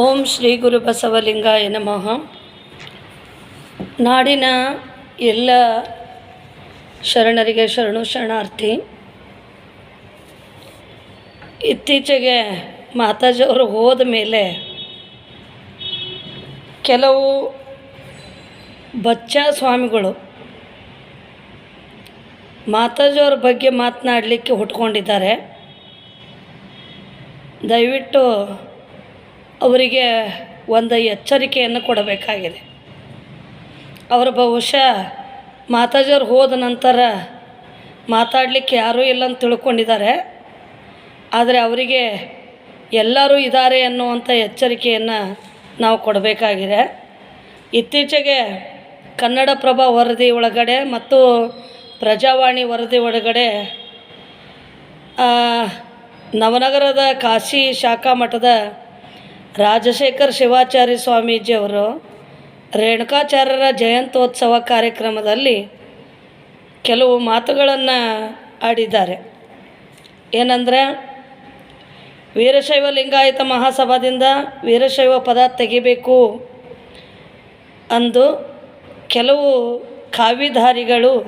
ಓಂ ಶ್ರೀ ಗುರು ಬಸವಲಿಂಗಾಯ ನಮಃ. ನಾಡಿನ ಎಲ್ಲ ಶರಣರಿಗೆ ಶರಣು ಶರಣಾರ್ಥಿ, ಇತ್ತೀಚೆಗೆ ಮಾತಾಜಿಯವರು ಹೋದ ಮೇಲೆ ಕೆಲವು ಬಚ್ಚ ಸ್ವಾಮಿಗಳು ಮಾತಾಜಿಯವ್ರ ಬಗ್ಗೆ ಮಾತನಾಡಲಿಕ್ಕೆ ಹುಟ್ಕೊಂಡಿದ್ದಾರೆ ದಯವಿಟ್ಟು ಅವರಿಗೆ ಒಂದು ಎಚ್ಚರಿಕೆಯನ್ನು ಕೊಡಬೇಕಾಗಿದೆ. ಅವರು ಬಹುಶಃ ಮಾತಾಜಿಯವ್ರು ಹೋದ ನಂತರ ಮಾತಾಡಲಿಕ್ಕೆ ಯಾರೂ ಇಲ್ಲ ಅಂತ ತಿಳ್ಕೊಂಡಿದ್ದಾರೆ. ಆದರೆ ಅವರಿಗೆ ಎಲ್ಲರೂ ಇದ್ದಾರೆ ಅನ್ನುವಂಥ ಎಚ್ಚರಿಕೆಯನ್ನು ನಾವು ಕೊಡಬೇಕಾಗಿದೆ. ಇತ್ತೀಚೆಗೆ ಕನ್ನಡಪ್ರಭ ವರದಿ ಒಳಗಡೆ ಮತ್ತು ಪ್ರಜಾವಾಣಿ ವರದಿ ಒಳಗಡೆ ನವನಗರದ ಕಾಶಿ ಶಾಖಾ ಮಠದ ರಾಜಶೇಖರ್ ಶಿವಾಚಾರ್ಯ ಸ್ವಾಮೀಜಿಯವರು ರೇಣುಕಾಚಾರ್ಯರ ಜಯಂತೋತ್ಸವ ಕಾರ್ಯಕ್ರಮದಲ್ಲಿ ಕೆಲವು ಮಾತುಗಳನ್ನು ಆಡಿದ್ದಾರೆ. ಏನಂದರೆ, ವೀರಶೈವ ಲಿಂಗಾಯತ ಮಹಾಸಭಾದಿಂದ ವೀರಶೈವ ಪದ ತೆಗಿಬೇಕು ಅಂದು ಕೆಲವು ಕಾವಿಧಾರಿಗಳು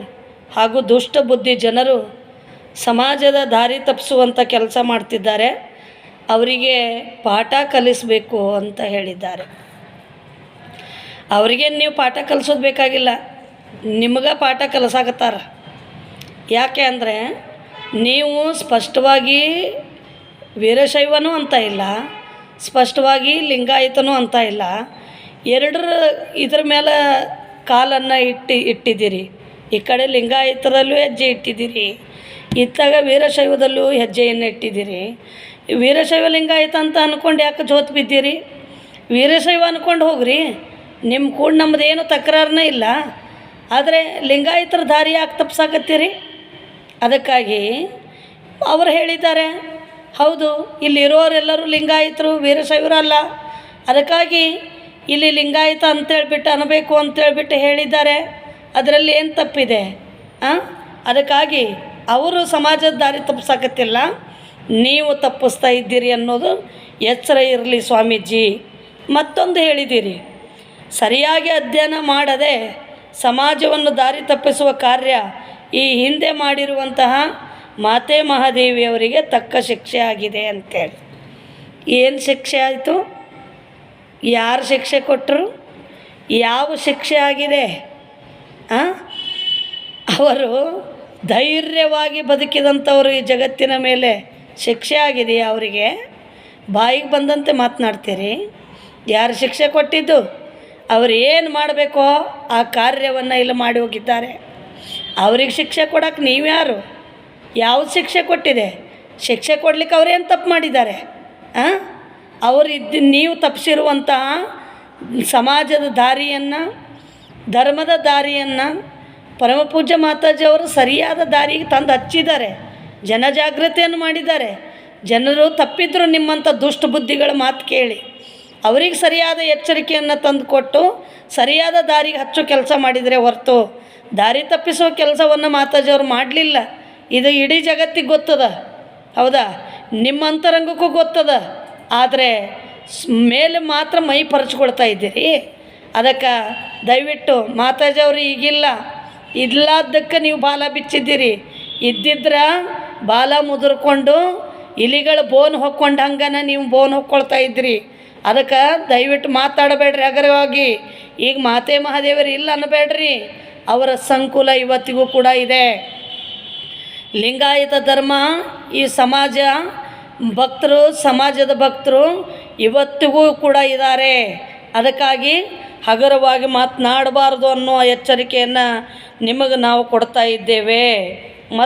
ಹಾಗೂ ದುಷ್ಟ ಬುದ್ಧಿ ಜನರು ಸಮಾಜದ ದಾರಿ ತಪ್ಪಿಸುವಂಥ ಕೆಲಸ ಮಾಡ್ತಿದ್ದಾರೆ. ಅವರಿಗೆ ಪಾಠ ಕಲಿಸಬೇಕು ಅಂತ ಹೇಳಿದ್ದಾರೆ. ಅವರಿಗೆ ನೀವು ಪಾಠ ಕಲಿಸೋದು ಬೇಕಾಗಿಲ್ಲ. ನಿಮ್ಗೆ ಪಾಠ ಕಲಿಸಾಕತ್ತಾರ. ಯಾಕೆ ಅಂದರೆ ನೀವು ಸ್ಪಷ್ಟವಾಗಿ ವೀರಶೈವನೂ ಅಂತ ಇಲ್ಲ, ಸ್ಪಷ್ಟವಾಗಿ ಲಿಂಗಾಯತನೂ ಅಂತ ಇಲ್ಲ. ಎರಡರ ಇದ್ರ ಮೇಲೆ ಕಾಲನ್ನು ಇಟ್ಟು, ಇಟ್ಟಿದ್ದೀರಿ. ಈ ಕಡೆ ಲಿಂಗಾಯತರಲ್ಲೂ ಹೆಜ್ಜೆ ಇಟ್ಟಿದ್ದೀರಿ. ಇತ್ತಾಗ ವೀರಶೈವದಲ್ಲೂ ಹೆಜ್ಜೆಯನ್ನು ಇಟ್ಟಿದ್ದೀರಿ. ವೀರಶೈವ ಲಿಂಗಾಯತ ಅಂತ ಅಂದ್ಕೊಂಡು ಯಾಕೆ ಜೋತ್ ಬಿದ್ದೀರಿ? ವೀರಶೈವ ಅಂದ್ಕೊಂಡು ಹೋಗ್ರಿ. ನಿಮ್ಮ ಕೂಡ ನಮ್ದು ಏನು ತಕರಾರನೇ ಇಲ್ಲ. ಆದರೆ ಲಿಂಗಾಯತರ ದಾರಿ ಯಾಕೆ ತಪ್ಸಾಕತ್ತೀರಿ? ಅದಕ್ಕಾಗಿ ಅವರು ಹೇಳಿದ್ದಾರೆ. ಹೌದು ಇಲ್ಲಿರೋರೆಲ್ಲರೂ ಲಿಂಗಾಯತರು ವೀರಶೈವರಲ್ಲ ಅದಕ್ಕಾಗಿ ಇಲ್ಲಿ ಲಿಂಗಾಯತ ಅಂತೇಳ್ಬಿಟ್ಟು ಅನ್ನಬೇಕು ಅಂತೇಳ್ಬಿಟ್ಟು ಹೇಳಿದ್ದಾರೆ. ಅದರಲ್ಲಿ ಏನು ತಪ್ಪಿದೆ? ಅದಕ್ಕಾಗಿ ಅವರು ಸಮಾಜದ ದಾರಿ ತಪ್ಪಿಸಾಕತ್ತಿಲ್ಲ ನೀವು ತಪ್ಪಿಸ್ತಾ ಇದ್ದೀರಿ ಅನ್ನೋದು ಎಚ್ಚರ ಇರಲಿ ಸ್ವಾಮೀಜಿ. ಮತ್ತೊಂದು ಹೇಳಿದ್ದೀರಿ. ಸರಿಯಾಗಿ ಅಧ್ಯಯನ ಮಾಡದೆ ಸಮಾಜವನ್ನು ದಾರಿ ತಪ್ಪಿಸುವ ಕಾರ್ಯ ಈ ಹಿಂದೆ ಮಾಡಿರುವಂತಹ ಮಾತೆ ಮಹಾದೇವಿಯವರಿಗೆ ತಕ್ಕ ಶಿಕ್ಷೆ ಆಗಿದೆ ಅಂತೇಳಿ. ಏನು ಶಿಕ್ಷೆ ಆಯಿತು? ಯಾರು ಶಿಕ್ಷೆ ಕೊಟ್ಟರು ಯಾವ ಶಿಕ್ಷೆ ಆಗಿದೆ? ಅವರು ಧೈರ್ಯವಾಗಿ ಬದುಕಿದಂಥವರು ಈ ಜಗತ್ತಿನ ಮೇಲೆ ಶಿಕ್ಷೆ ಆಗಿದೆ ಅವರಿಗೆ? ಬಾಯಿಗೆ ಬಂದಂತೆ ಮಾತನಾಡ್ತೀರಿ. ಯಾರು ಶಿಕ್ಷೆ ಕೊಟ್ಟಿದ್ದು? ಅವರು ಏನು ಮಾಡಬೇಕೋ? ಆ ಕಾರ್ಯವನ್ನು ಇಲ್ಲಿ ಮಾಡಿ ಹೋಗಿದ್ದಾರೆ. ಅವ್ರಿಗೆ ಶಿಕ್ಷೆ ಕೊಡೋಕೆ ನೀವ್ಯಾರು ಯಾವ್ದು ಶಿಕ್ಷೆ ಕೊಟ್ಟಿದೆ? ಶಿಕ್ಷೆ ಕೊಡ್ಲಿಕ್ಕೆ ಅವರೇನು ತಪ್ಪು ಮಾಡಿದ್ದಾರೆ? ಹಾಂ ಅವರು ಇದ್ದು ನೀವು ತಪ್ಪಿಸಿರುವಂತಹ ಸಮಾಜದ ದಾರಿಯನ್ನು, ಧರ್ಮದ ದಾರಿಯನ್ನು, ಪರಮಪೂಜ್ಯ ಮಾತಾಜಿಯವರು ಸರಿಯಾದ ದಾರಿಗೆ ತಂದು ಹಚ್ಚಿದ್ದಾರೆ. ಜನಜಾಗೃತಿಯನ್ನು ಮಾಡಿದ್ದಾರೆ. ಜನರು ತಪ್ಪಿದ್ರು ನಿಮ್ಮಂಥ ದುಷ್ಟ ಬುದ್ಧಿಗಳ ಮಾತು ಕೇಳಿ. ಅವ್ರಿಗೆ ಸರಿಯಾದ ಎಚ್ಚರಿಕೆಯನ್ನು ತಂದುಕೊಟ್ಟು, ಸರಿಯಾದ ದಾರಿಗೆ ಹಚ್ಚೋ ಕೆಲಸ ಮಾಡಿದರೆ ಹೊರತು, ದಾರಿ ತಪ್ಪಿಸೋ ಕೆಲಸವನ್ನು ಮಾತಾಜಿಯವರು ಮಾಡಲಿಲ್ಲ. ಇದು ಇಡೀ ಜಗತ್ತಿಗೆ ಗೊತ್ತದ. ಹೌದಾ? ನಿಮ್ಮ ಅಂತರಂಗಕ್ಕೂ ಗೊತ್ತದ. ಆದರೆ ಮೇಲೆ ಮಾತ್ರ ಮೈ ಪರಚ್ಕೊಳ್ತಾ ಇದ್ದೀರಿ. ಅದಕ್ಕೆ ದಯವಿಟ್ಟು ಮಾತಾಜಿಯವರು ಈಗಿಲ್ಲ. ಇಲ್ಲದಕ್ಕೆ ನೀವು ಬಾಲ ಬಿಚ್ಚಿದ್ದೀರಿ. ಇದ್ದಿದ್ರೆ ಬಾಲ ಮುದುರ್ಕೊಂಡು ಇಲಿಗಳು ಬೋನ್ ಹೊಕ್ಕೊಂಡು ಹಂಗನ ನೀವು ಬೋನ್ ಹೊಕ್ಕೊಳ್ತಾ ಇದ್ರಿ. ಅದಕ್ಕೆ ದಯವಿಟ್ಟು ಮಾತಾಡಬೇಡ್ರಿ ಅಗರವಾಗಿ. ಈಗ ಮಾತೆ ಮಹಾದೇವರು ಇಲ್ಲ ಅನ್ನಬೇಡ್ರಿ ಅವರ ಸಂಕುಲ ಇವತ್ತಿಗೂ ಕೂಡ ಇದೆ. ಲಿಂಗಾಯತ ಧರ್ಮ, ಈ ಸಮಾಜ, ಭಕ್ತರು, ಸಮಾಜದ ಭಕ್ತರು ಇವತ್ತಿಗೂ ಕೂಡ ಇದ್ದಾರೆ. ಅದಕ್ಕಾಗಿ ಹಗುರವಾಗಿ ಮಾತನಾಡಬಾರ್ದು ಅನ್ನೋ ಎಚ್ಚರಿಕೆಯನ್ನು ನಿಮಗೆ ನಾವು ಕೊಡ್ತಾ ಇದ್ದೇವೆ.